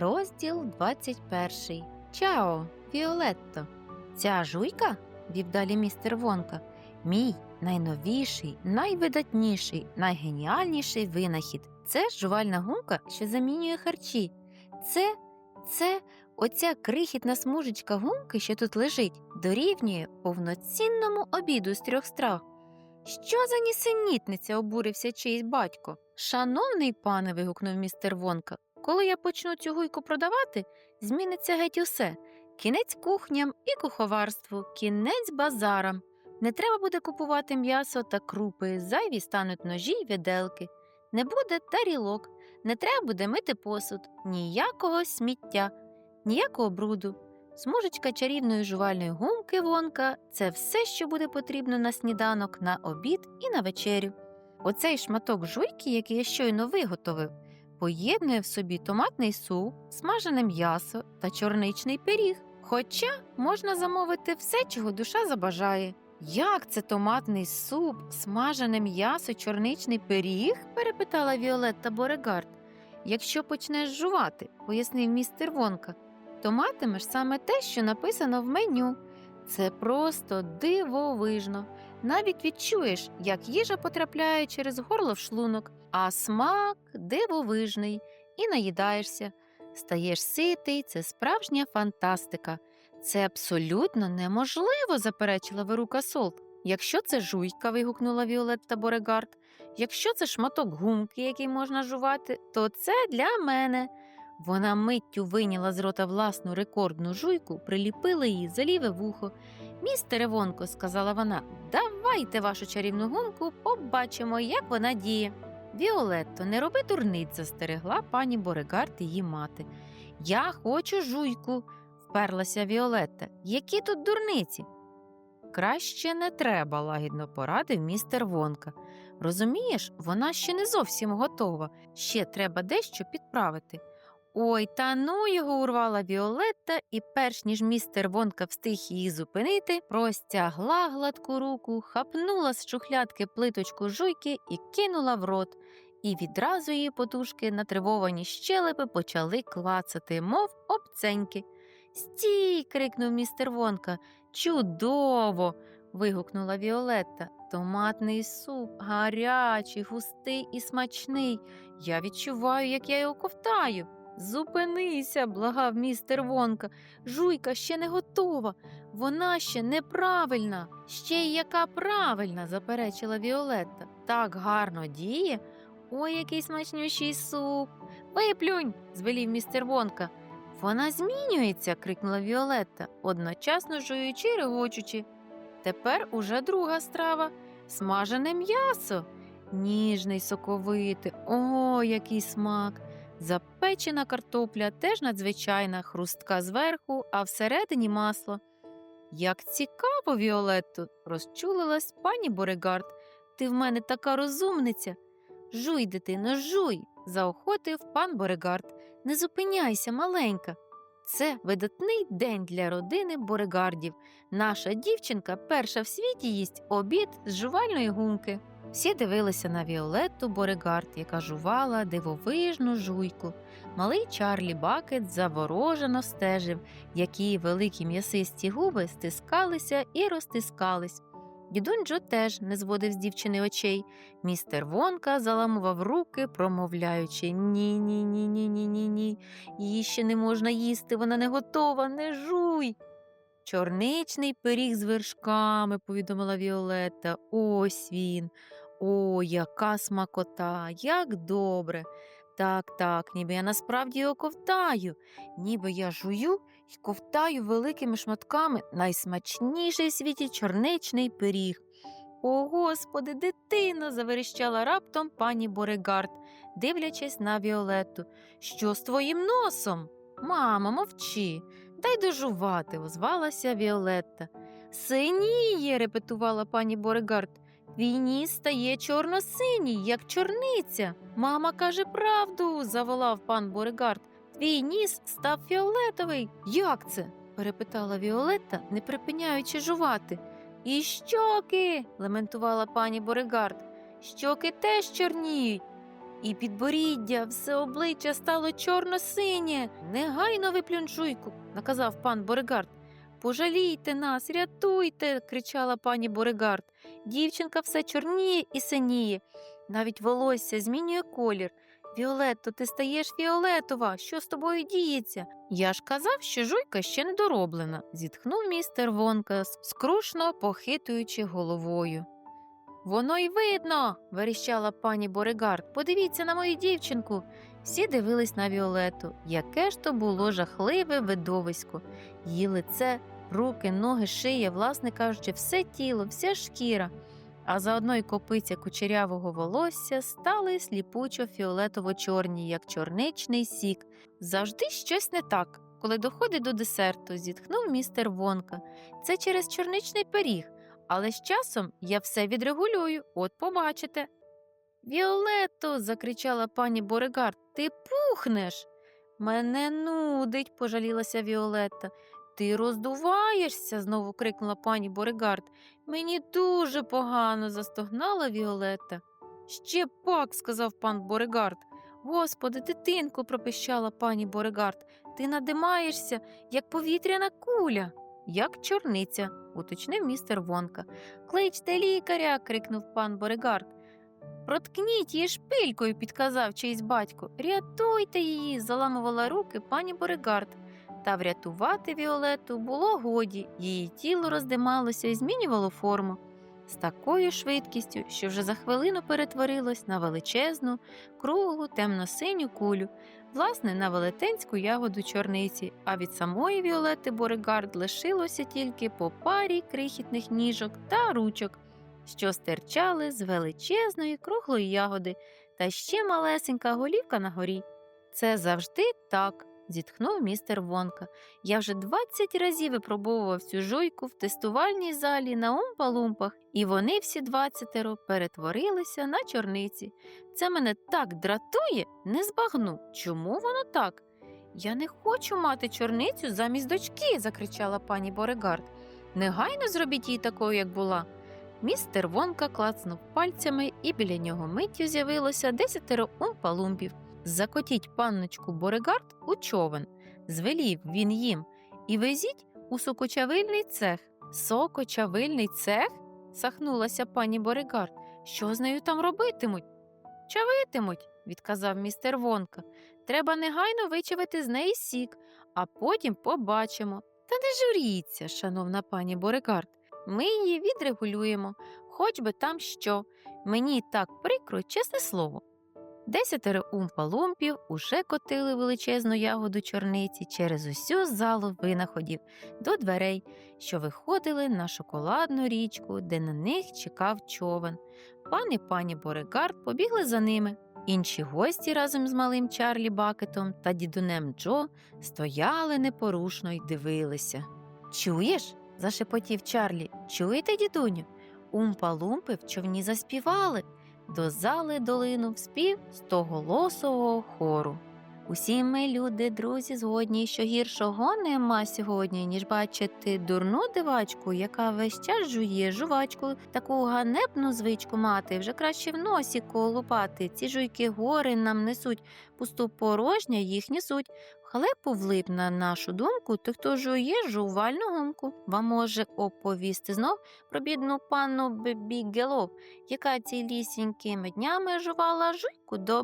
Розділ 21. Чао, Віолетто. Ця жуйка, вів далі містер Вонка, мій найновіший, найвидатніший, найгеніальніший винахід. Це жувальна гумка, що замінює харчі. Це, це, оця крихітна смужечка гумки, що тут лежить, дорівнює повноцінному обіду з трьох страв. Що за нісенітниця, обурився чийсь батько. Шановний пане, вигукнув містер Вонка, коли я почну цю гуйку продавати, зміниться геть усе. Кінець кухням і куховарству, кінець базарам. Не треба буде купувати м'ясо та крупи, зайві стануть ножі й виделки. Не буде тарілок, не треба буде мити посуд, ніякого сміття, ніякого бруду. Смужечка чарівної жувальної гумки вонка це все, що буде потрібно на сніданок, на обід і на вечерю. Оцей шматок жуйки, який я щойно виготовив, поєднує в собі томатний суп, смажене м'ясо та чорничний пиріг. Хоча можна замовити все, чого душа забажає. Як це томатний суп, смажене м'ясо, чорничний пиріг? перепитала Віолетта Борегард. Якщо почнеш жувати, пояснив містер Вонка, то матимеш саме те, що написано в меню. Це просто дивовижно. Навіть відчуєш, як їжа потрапляє через горло в шлунок, а смак дивовижний, і наїдаєшся. Стаєш ситий, це справжня фантастика. Це абсолютно неможливо, заперечила Верука Солт. Якщо це жуйка, вигукнула Віолетта Борегард, якщо це шматок гумки, який можна жувати, то це для мене. Вона миттю вийняла з рота власну рекордну жуйку, приліпила її за ліве вухо. Містере Вонко, сказала вона, давайте вашу чарівну гумку, побачимо, як вона діє. Віолетто, не роби дурниць, застерегла пані Борегард її мати. Я хочу жуйку, вперлася Віолетта. Які тут дурниці? Краще не треба, лагідно порадив містер Вонка. Розумієш, вона ще не зовсім готова, ще треба дещо підправити. Ой, та ну його урвала Віолетта, і перш ніж містер Вонка встиг її зупинити, простягла гладку руку, хапнула з шухлядки плиточку жуйки і кинула в рот. І відразу її потужки, натривовані щелепи, почали клацати, мов обценьки. Стій. крикнув містер Вонка. Чудово. вигукнула Віолетта. Томатний суп, гарячий, густий і смачний. Я відчуваю, як я його ковтаю. Зупинися, благав містер Вонка. Жуйка ще не готова. Вона ще неправильна. Ще й яка правильна, заперечила Віолетта. Так гарно діє. Ой, який смачнющий суп. Виплюнь, звелів містер Вонка. Вона змінюється, крикнула Віолетта, одночасно жуючи регочучи. Тепер уже друга страва смажене м'ясо. Ніжний, соковитий, о, який смак! Запечена картопля теж надзвичайна, хрустка зверху, а всередині масло. Як цікаво, Віолетто, розчулилась пані Борегард. Ти в мене така розумниця. Жуй, дитино, жуй, заохотив пан Борегард. Не зупиняйся, маленька. Це видатний день для родини Борегардів. Наша дівчинка перша в світі їсть обід з жувальної гумки. Всі дивилися на Віолетту Борегард, яка жувала дивовижну жуйку. Малий Чарлі Бакет заворожено стежив, які великі м'ясисті губи стискалися і розтискались. Дідунь Джо теж не зводив з дівчини очей. Містер Вонка заламував руки, промовляючи ні, ні, ні, ні, ні, ні, ні. Її ще не можна їсти, вона не готова, не жуй. Чорничний пиріг з вершками, повідомила Віолетта. Ось він. О, яка смакота, як добре. Так, так, ніби я насправді його ковтаю, ніби я жую і ковтаю великими шматками найсмачніший в світі чорничний пиріг. О, господи, дитино, заверещала раптом пані Борегард, дивлячись на Віолетту. Що з твоїм носом? Мамо, мовчи, дай дожувати, озвалася Віолетта. Синіє, репетувала пані Борегард. Твій ніс стає чорно-синій, як чорниця. Мама каже правду, заволав пан Борегард. Твій ніс став фіолетовий. Як це? перепитала Віолетта, не припиняючи жувати. І щоки, лементувала пані Борегард. Щоки теж чорніють. і підборіддя, все обличчя стало чорно-синє. Негайно виплюнь жуйку, наказав пан Боригард. Пожалійте нас, рятуйте, кричала пані Боригард. Дівчинка все чорніє і синіє. Навіть волосся змінює колір. Віолетто, ти стаєш фіолетова. Що з тобою діється? Я ж казав, що жуйка ще не дороблена, зітхнув містер Вонка, скрушно похитуючи головою. Воно й видно, верещала пані Боригард. Подивіться на мою дівчинку. Всі дивились на Віолету. Яке ж то було жахливе видовисько. Її лице, руки, ноги, шия, власне кажучи, все тіло, вся шкіра. А заодно й копиця кучерявого волосся стали сліпучо фіолетово-чорні, як чорничний сік. Завжди щось не так. Коли доходить до десерту, зітхнув містер Вонка. Це через чорничний пиріг, але з часом я все відрегулюю, от побачите. Віолетто, закричала пані Боригард, ти пухнеш. Мене нудить, пожалілася Віолетта. Ти роздуваєшся, знову крикнула пані Боригард. Мені дуже погано, застогнала Віолетта. Ще пак, сказав пан Боригард. Господи, дитинко, пропищала пані Боригард. Ти надимаєшся, як повітряна куля, як чорниця, уточнив містер Вонка. Кличте лікаря. крикнув пан Боригард. Проткніть її шпилькою, підказав чийсь батько. Рятуйте її, заламувала руки пані Боригард. Та врятувати Віолету було годі, її тіло роздималося і змінювало форму. З такою швидкістю, що вже за хвилину перетворилось на величезну, круглу, темно-синю кулю, власне, на велетенську ягоду чорниці, а від самої Віолети Боригард лишилося тільки по парі крихітних ніжок та ручок, що стирчали з величезної круглої ягоди, та ще малесенька голівка на горі. Це завжди так, зітхнув містер Вонка. Я вже 20 разів випробовував цю жуйку в тестувальній залі на умпа-лумпах, і вони всі двадцятеро перетворилися на чорниці. Це мене так дратує, не збагну. Чому воно так? Я не хочу мати чорницю замість дочки, закричала пані Боригард. Негайно зробіть її такою, як була. Містер Вонка клацнув пальцями, і біля нього миттю з'явилося десятеро умпа-лумпів. Закотіть панночку Боригард у човен, звелів він їм, і везіть у сокочавильний цех. Сокочавильний цех? сахнулася пані Боригард. Що з нею там робитимуть? Чавитимуть, відказав містер Вонка. Треба негайно вичавити з неї сік, а потім побачимо. Та не журіться, шановна пані Боригард. Ми її відрегулюємо, хоч би там що. Мені так прикро, чесне слово. Десятеро умпа-лумпів уже котили величезну ягоду чорниці через усю залу винаходів до дверей, що виходили на шоколадну річку, де на них чекав човен. Пан і пані Боригард побігли за ними. Інші гості разом з малим Чарлі Бакетом та дідунем Джо стояли непорушно й дивилися. Чуєш? Зашепотів Чарлі. Чуєте, дідуню? Умпа-лумпи в човні заспівали. До зали долинув спів стоголосового хору. Усі ми, люди, друзі, згодні, що гіршого нема сьогодні, ніж бачити дурну дивачку, яка весь час жує жувачку, таку ганебну звичку мати, вже краще в носі колупати. Ці жуйки гори нам несуть, пусту порожня їх несуть. Халепу влип на нашу думку, то хто жує жувальну гумку. Вам може оповісти знов про бідну панну Бібігелов, яка цілісінькими днями жувала жуйку до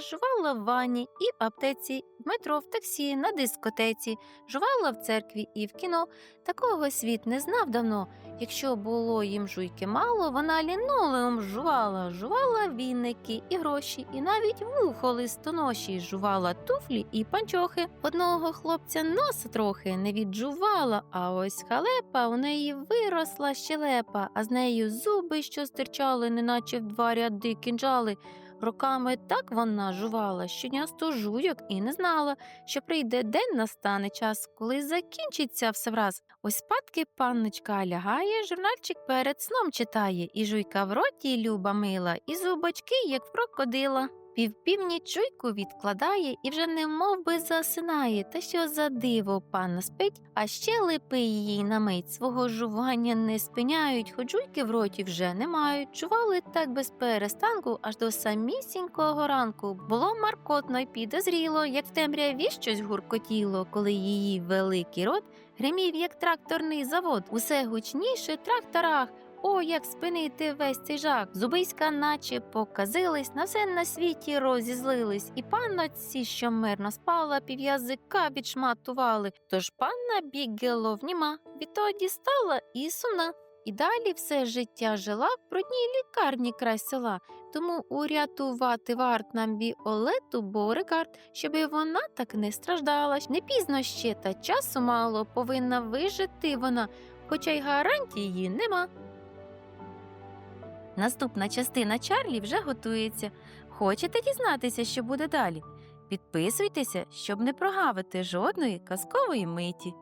жувала в ванні і в аптеці, в метро, в таксі, на дискотеці, жувала в церкві і в кіно. Такого світ не знав давно. Якщо було їм жуйки мало, вона лінолеум жувала, жувала вінники і гроші, і навіть вухо листоноші, жувала туфлі і панчохи. Одного хлопця носа трохи не віджувала, а ось халепа у неї виросла щелепа, а з нею зуби, що стирчали, неначе в два ряди кінжали. Роками так вона жувала, щодня сто жуйок і не знала, що прийде день настане час, коли закінчиться все враз. Ось спадки панночка лягає, журнальчик перед сном читає, і жуйка в роті люба мила, і зубочки, як в крокодила. Півпівні чуйку відкладає і вже немов би засинає. Та що за диво панна спить, а ще липи її на мить свого жування не спиняють, хоч жуйки в роті вже не мають. Чували так без перестанку аж до самісінького ранку. Було маркотно й підозріло, як в темряві щось гуркотіло, коли її великий рот гримів, як тракторний завод, усе гучніше тракторах. О, як спинити весь цей жах. Зубиська наче показились, на все на світі розізлились, і панноці, що мирно спала, пів'язика відшматували. Тож панна Бігело вніма, відтоді стала і сумна. І далі все життя жила в брудній лікарні край села. Тому урятувати варт нам Віолету Борикард, щоби вона так не страждала. Не пізно ще та часу мало повинна вижити вона, хоча й гарантії нема. Наступна частина Чарлі вже готується. Хочете дізнатися, що буде далі? Підписуйтеся, щоб не прогавити жодної казкової миті.